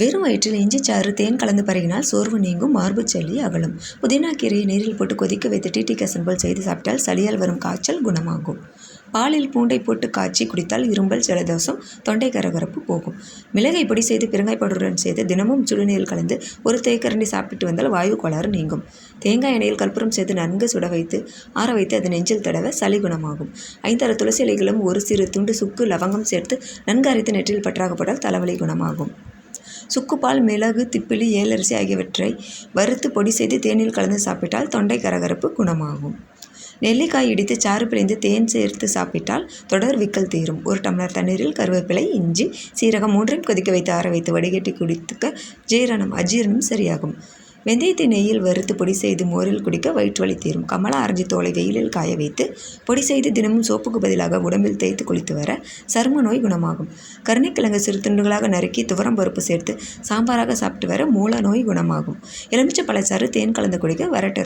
வெறும் வயிற்றில் இஞ்சி சாறு தேன் கலந்து பருகினால் சோர்வு நீங்கும் மார்பு சளி அகலும். புதினா கீரையை நீரில் போட்டு கொதிக்க வைத்து டிடி போல் செய்து சாப்பிட்டால் சளியால் வரும் காய்ச்சல் குணமாகும். பாலில் பூண்டை போட்டு காய்ச்சி குடித்தால் இரும்பல் ஜலதோஷம் தொண்டை கரகரப்பு போகும். மிளகை பொடி செய்து பெருங்காய் பவுடருடன் செய்து தினமும் சுடுநீரில் கலந்து ஒரு தேக்கரண்டி சாப்பிட்டு வந்தால் வாயு கோளாறு நீங்கும். தேங்காய் எண்ணெயில் கற்பூரம் செய்து நன்கு சுட வைத்து ஆற வைத்து அது நெஞ்சில் தடவ சளி குணமாகும். ஐந்தாறு துளசி இலைகளும் ஒரு சிறு துண்டு சுக்கு லவங்கம் சேர்த்து நன்கு அரைத்து நெற்றில் பற்றாக போட்டால் தலைவலி குணமாகும். சுக்குப்பால் மிளகு திப்பிலி ஏலரிசி ஆகியவற்றை வறுத்து பொடி செய்து தேனில் கலந்து சாப்பிட்டால் தொண்டை கரகரப்பு குணமாகும். நெல்லிக்காய் இடித்து சாறு பிழைந்து தேன் சேர்த்து சாப்பிட்டால் தொடர் விக்கல் தீரும். ஒரு டம்ளர் தண்ணீரில் கருவேப்பிலை இஞ்சி சீரகம் மூன்றையும் கொதிக்க வைத்து ஆற வைத்து வடிகட்டி குடித்துக்க ஜீரணம் அஜீரணம் சரியாகும். வெந்தயத்தை நெய்யில் வறுத்து பொடி செய்து மோரில் குடிக்க வயிற்று வலி தீரும். கமலா ஆரஞ்சு தோலை வெயிலில் காய வைத்து பொடி செய்து தினமும் சோப்புக்கு பதிலாக உடம்பில் தேய்த்து குளித்து வர சரும நோய் குணமாகும். கருணைக்கிழங்கு சிறு துண்டுகளாக நறுக்கி துவரம் பருப்பு சேர்த்து சாம்பாராக சாப்பிட்டு வர மூல நோய் குணமாகும். எலுமிச்சை பழச்சாறு தேன் கலந்து குடிக்க வரட்டு